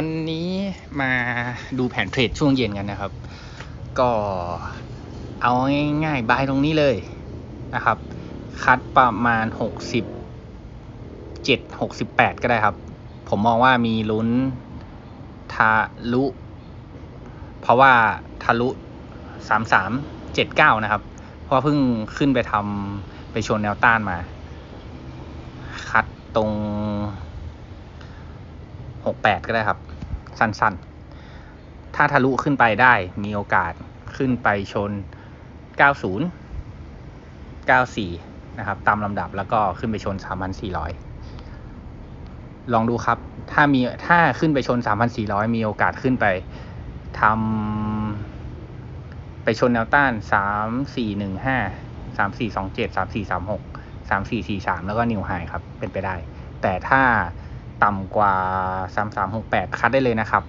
วันนี้มาดูแผนเทรดช่วงเย็นกันนะครับ ก็เอาง่ายๆบายตรงนี้เลยนะครับ คัดประมาณหกสิบเจ็ดหกสิบแปดก็ได้ครับ ผมมองว่ามีลุ้นทะลุ เพราะว่าทะลุสามสามเจ็ดเก้านะครับ เพราะเพิ่งขึ้นไปทำไปชนแนวต้านมา คัดตรง หกแปดก็ได้ครับ สั้นๆ ถ้าทะลุขึ้นไปได้มีโอกาสขึ้นไปชน 90 94 นะครับ ตามลำดับแล้วก็ขึ้นไปชน 3,400 ลองดูครับ ถ้ามีถ้าขึ้นไปชน 3,400 มีโอกาสขึ้นไปทำไปชนแนวต้าน 3415 3427 3436 3443 แล้วก็นิวไฮครับ เป็นไปได้ แต่ถ้า ต่ำกว่า 3368 คัดได้เลยนะครับ